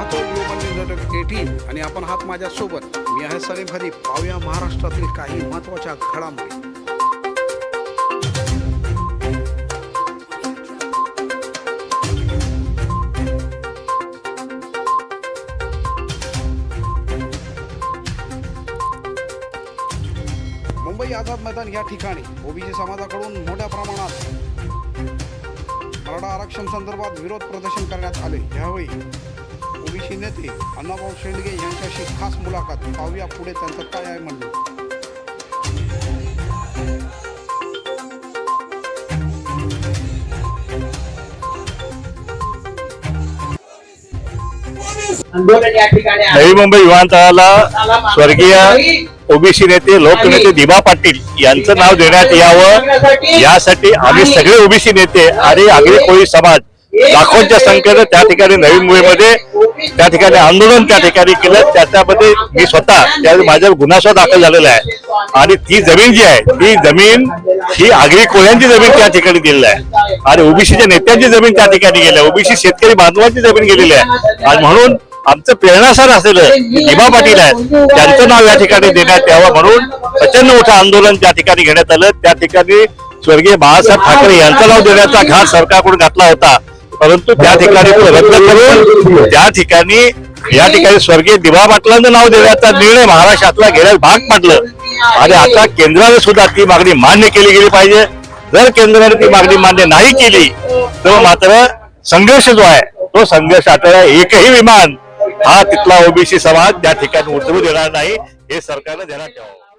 पाहतो global news eighteen आणि आपण हात माझ्यासोबत. मी आहे सलीम हरी पाहूया महाराष्ट्रातील काही महत्त्वाच्या घडामोडी. मुंबई आझाद मैदान या ठिकाणी ओबीसी समाजाकडून मोठ्या प्रमाणात मराठा आरक्षण संदर्भात विरोध प्रदर्शन करण्यात आले. यावेळी ओबीसी नेते अण्णाभाऊ शेंडगे यांच्याशी खास मुलाखत. पाहूया पुढे त्यांचं काय आहे आहे. नवी मुंबई विमानतळाला स्वर्गीय ओबीसी नेते लोकनेते दिबा पाटील यांचं नाव देण्यात यावं. यासाठी आम्ही सगळे ओबीसी नेते आणि आगरी कोळी समाज लाखोंच्या संख्येनं त्या ठिकाणी नवी मुंबईमध्ये त्या ठिकाणी आंदोलन त्या ठिकाणी केलं. त्याच्यामध्ये मी स्वतः त्यावेळी माझा गुन्हा दाखल झालेला आहे. आणि ती जमीन जी आहे ती जमीन ही आगरी कोळ्यांची जमीन त्या ठिकाणी दिलेली आहे. आणि ओबीसीच्या नेत्यांची जमीन त्या ठिकाणी गेली आहे. ओबीसी शेतकरी बांधवांची जमीन गेलेली आहे. आणि म्हणून आमचं प्रेरणासार असलेलं दिबा पाटील आहे त्यांचं नाव या ठिकाणी देण्यात यावं म्हणून प्रचंड मोठं आंदोलन त्या ठिकाणी घेण्यात आलं. त्या ठिकाणी स्वर्गीय बाळासाहेब ठाकरे यांचं नाव देण्याचा घाट सरकारकडून घातला होता. परंतु त्या ठिकाणी रद्द करून त्या ठिकाणी या ठिकाणी स्वर्गीय दिबा पाटलांचं नाव देण्याचा निर्णय महाराष्ट्रातला घेण्यास भाग पडलं. आणि आता केंद्राने सुद्धा ती मागणी मान्य केली गेली पाहिजे. जर केंद्राने ती मागणी मान्य नाही केली तर मात्र संघर्ष जो आहे तो संघर्ष आता एकही विमान हा तिथला ओबीसी समाज त्या ठिकाणी उतरू देणार नाही. हे सरकारनं ध्यानात ठेवावं.